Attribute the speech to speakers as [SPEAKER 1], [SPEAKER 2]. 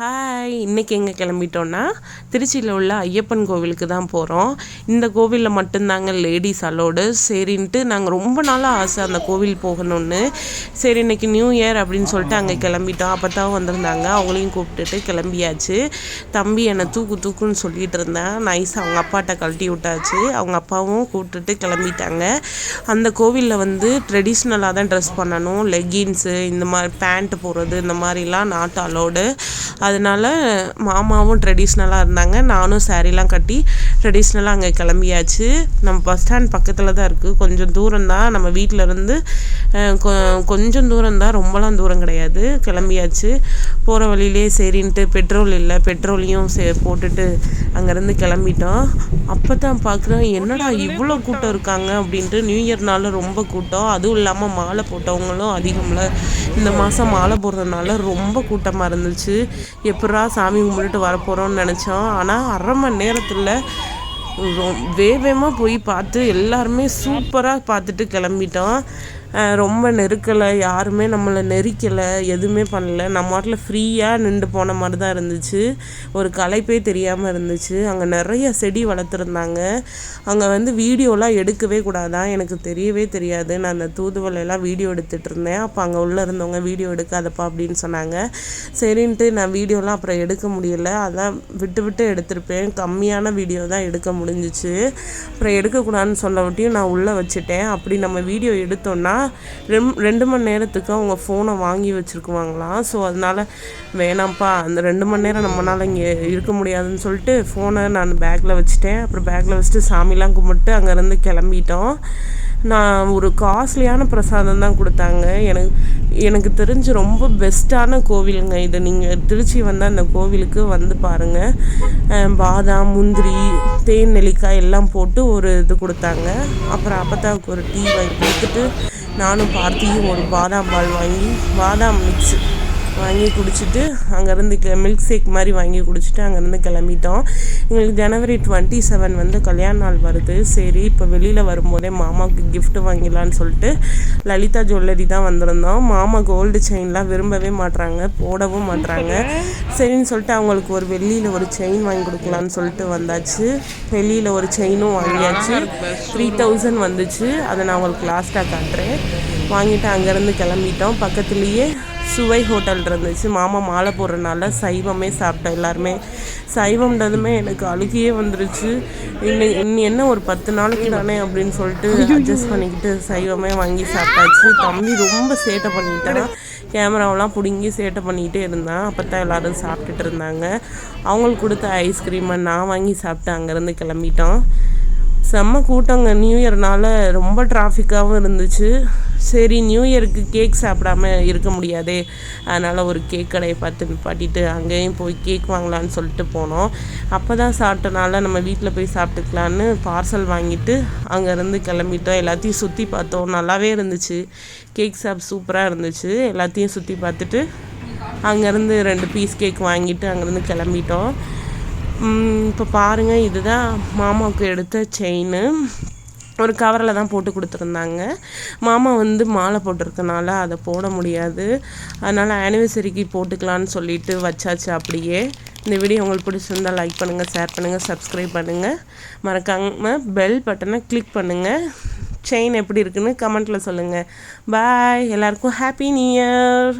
[SPEAKER 1] Hi இன்றைக்கி எங்கே கிளம்பிட்டோன்னா திருச்சியில் உள்ள ஐயப்பன் கோவிலுக்கு தான் போகிறோம் இந்த கோவிலில் மட்டும்தாங்க லேடிஸ் அலோடு சரின்ட்டு நாங்கள் ரொம்ப நாளாக ஆசை அந்த கோவில் போகணுன்னு சரி இன்றைக்கி நியூ இயர் அப்படின்னு சொல்லிட்டு அங்கே கிளம்பிட்டோம். அப்போ தான் வந்திருந்தாங்க. அவங்களையும் கூப்பிட்டுட்டு கிளம்பியாச்சு. தம்பி என்னை தூக்கு தூக்குன்னு சொல்லிட்டு இருந்தேன். நைஸ் அவங்க அப்பாட்ட கழட்டி விட்டாச்சு. அவங்க அப்பாவும் கூப்பிட்டுட்டு கிளம்பிட்டாங்க. அந்த கோவிலில் வந்து ட்ரெடிஷ்னலாக தான் ட்ரெஸ் பண்ணணும். லெகின்ஸு இந்த மாதிரி பேண்ட் போடுறது இந்த மாதிரிலாம் நாட்டு அலோடு அதனால மாமாவும் ட்ரெடிஷ்னலாக இருந்தாங்க. நானும் சாரீலாம் கட்டி ட்ரெடிஷ்னலாக அங்கே கிளம்பியாச்சு. நம்ம பஸ் ஸ்டாண்ட் பக்கத்தில் தான் இருக்குது கொஞ்சம் தூரம் தான். நம்ம வீட்டில் இருந்து கொஞ்சம் தூரம் தான். ரொம்பலாம் தூரம் கிடையாது. கிளம்பியாச்சு. போகிற வழியிலே சரின்ட்டு பெட்ரோல் இல்லை. பெட்ரோலையும் சே போட்டுட்டு அங்கேருந்து கிளம்பிட்டோம். அப்போ தான் பார்க்குறேன் என்னடா இவ்வளோ கூட்டம் இருக்காங்க அப்படின்ட்டு நியூ இயர்னால ரொம்ப கூட்டம். அதுவும் இல்லாமல் மாலை போட்டவங்களும் அதிகமில்ல இந்த மாதம் மாலை போடுறதுனால ரொம்ப கூட்டமாக இருந்துச்சு. எப்படா சாமி கும்பிட்டுட்டு வரப்போகிறோம்னு நினச்சோம். ஆனால் அரை மணி நேரத்தில் வேகமாக போய் பார்த்து எல்லாருமே சூப்பராக பார்த்துட்டு கிளம்பிட்டோம். ரொம்ப நெருக்கலை யாருமே நம்மளை நெரிக்கலை எதுவுமே பண்ணல. நம்ம வாட்டில் ஃப்ரீயாக நின்று போன மாதிரி தான் இருந்துச்சு. ஒரு களைப்பே தெரியாமல் இருந்துச்சு. அங்கே நிறைய செடி வளர்த்துருந்தாங்க. அங்கே வந்து வீடியோலாம் எடுக்கவே கூடாதான் எனக்கு தெரியவே தெரியாது. நான் அந்த தூதுவலையெல்லாம் வீடியோ எடுத்துகிட்டு இருந்தேன். அப்போ அங்கே உள்ளே இருந்தவங்க வீடியோ எடுக்காதப்பா அப்படின்னு சொன்னாங்க. சரின்ட்டு நான் வீடியோலாம் அப்புறம் எடுக்க முடியல. அதான் விட்டு விட்டு எடுத்திருப்பேன். கம்மியான வீடியோ தான் எடுக்க முடிஞ்சிச்சு. அப்புறம் எடுக்கக்கூடாதுன்னு சொன்னவட்டியும் நான் உள்ளே வச்சுட்டேன். அப்படி நம்ம வீடியோ எடுத்தோன்னா ரெம் ரெண்டு மணி நேரத்துக்கு அவங்க ஃபோனை வாங்கி வச்சுருக்குவாங்களாம் ஸோ அதனால் வேணாம்ப்பா. அந்த ரெண்டு மணி நேரம் நம்மளால் இங்கே இருக்க முடியாதுன்னு சொல்லிட்டு ஃபோனை நான் பேக்கில் வச்சுட்டேன். அப்புறம் பேக்கில் வச்சுட்டு சாமிலாம் கும்பிட்டு அங்கேருந்து கிளம்பிட்டோம். நான் ஒரு காஸ்ட்லியான பிரசாதம் தான் கொடுத்தாங்க. எனக்கு எனக்கு தெரிஞ்சு ரொம்ப பெஸ்ட்டான கோவிலுங்க இதை. நீங்கள் திருச்சி வந்தால் அந்த கோவிலுக்கு வந்து பாருங்கள் பாதாம் முந்திரி தேன் நெல்லிக்காய் எல்லாம் போட்டு ஒரு இது கொடுத்தாங்க. அப்புறம் அப்பத்தாவுக்கு ஒரு டீ வாங்கி கொடுத்துட்டு நானும் பார்த்தியும் ஒரு பாதாம் பால் வாங்கி பாதாம் மிக்ஸ் வாங்கி குடிச்சிட்டு அங்கேருந்து மில்க் ஷேக் மாதிரி வாங்கி குடிச்சிட்டு அங்கேருந்து கிளம்பிட்டோம். எங்களுக்கு ஜனவரி டுவெண்ட்டி செவன் வந்து கல்யாண நாள் வருது. சரி இப்போ வெளியில் வரும்போதே மாமாவுக்கு கிஃப்ட் வாங்கிடலான்னு சொல்லிட்டு லலிதா ஜுவல்லரி தான் வந்திருந்தோம். மாமா கோல்டு செயின்லாம் விரும்பவே மாட்டுறாங்க போடவும் மாட்டுறாங்க சரின்னு சொல்லிட்டு அவங்களுக்கு ஒரு வெளியில் ஒரு செயின் வாங்கி கொடுக்கலான்னு சொல்லிட்டு வந்தாச்சு. வெளியில் ஒரு செயினும் வாங்கியாச்சு. த்ரீ தௌசண்ட் வந்துச்சு. அதை நான் அவங்களுக்கு லாஸ்ட்டாக காட்டுறேன். வாங்கிட்டு அங்கேருந்து கிளம்பிட்டோம். பக்கத்துலேயே சுவை ஹோட்டல் இருந்துச்சு. மாமா மாலை போடுறதுனால சைவமே சாப்பிட்டோம் எல்லாருமே. சைவம்ன்றதுமே எனக்கு அழுகியே வந்துருச்சு. இன்னும் இன்னும் என்ன ஒரு பத்து நாளைக்கு தானே அப்படின்னு சொல்லிட்டு அட்ஜஸ்ட் பண்ணிக்கிட்டு சைவமே வாங்கி சாப்பிட்டாச்சு. தம்பி ரொம்ப சேட்டை பண்ணிட்டான் கேமராவெல்லாம் பிடுங்கி சேட்டை பண்ணிக்கிட்டே இருந்தான். அப்போ தான் எல்லோரும் சாப்பிட்டுட்டு இருந்தாங்க. அவங்களுக்கு கொடுத்த ஐஸ்கிரீமை நான் வாங்கி சாப்பிட்டு அங்கேருந்து கிளம்பிட்டோம். செம்ம கூட்டங்க. நியூ இயர்னால ரொம்ப டிராஃபிக்காகவும் இருந்துச்சு. சரி நியூ இயருக்கு கேக் சாப்பிடாம இருக்க முடியாதே. அதனால் ஒரு கேக் கடையை பார்த்து நிப்பாட்டிட்டு அங்கேயும் போய் கேக் வாங்கலான்னு சொல்லிட்டு போனோம். அப்போ தான் சாப்பிட்டனால நம்ம வீட்டில் போய் சாப்பிட்டுக்கலான்னு பார்சல் வாங்கிட்டு அங்கேருந்து கிளம்பிட்டோம். எல்லாத்தையும் சுற்றி பார்த்தோம். நல்லாவே இருந்துச்சு. கேக் ஷாப் சூப்பராக இருந்துச்சு. எல்லாத்தையும் சுற்றி பார்த்துட்டு அங்கேருந்து ரெண்டு பீஸ் கேக் வாங்கிட்டு அங்கேருந்து கிளம்பிட்டோம். இப்போ பாருங்கள் இதுதான் மாமாவுக்கு எடுத்த செயின் ஒரு கவரில் தான் போட்டு கொடுத்துருந்தாங்க. மாமா வந்து மாலை போட்டிருக்கனால அதை போட முடியாது. அதனால் ஆனிவர்சரிக்கு போட்டுக்கலான்னு சொல்லிட்டு வச்சாச்சு அப்படியே. இந்த வீடியோ உங்களுக்கு பிடிச்சிருந்தால் லைக் பண்ணுங்கள் ஷேர் பண்ணுங்கள் சப்ஸ்கிரைப் பண்ணுங்கள் மறக்காமல் பெல் பட்டனை கிளிக் பண்ணுங்கள் செயின் எப்படி இருக்குன்னு கமெண்ட்டில் சொல்லுங்கள் பாய் எல்லாருக்கும் ஹாப்பி நியூ இயர்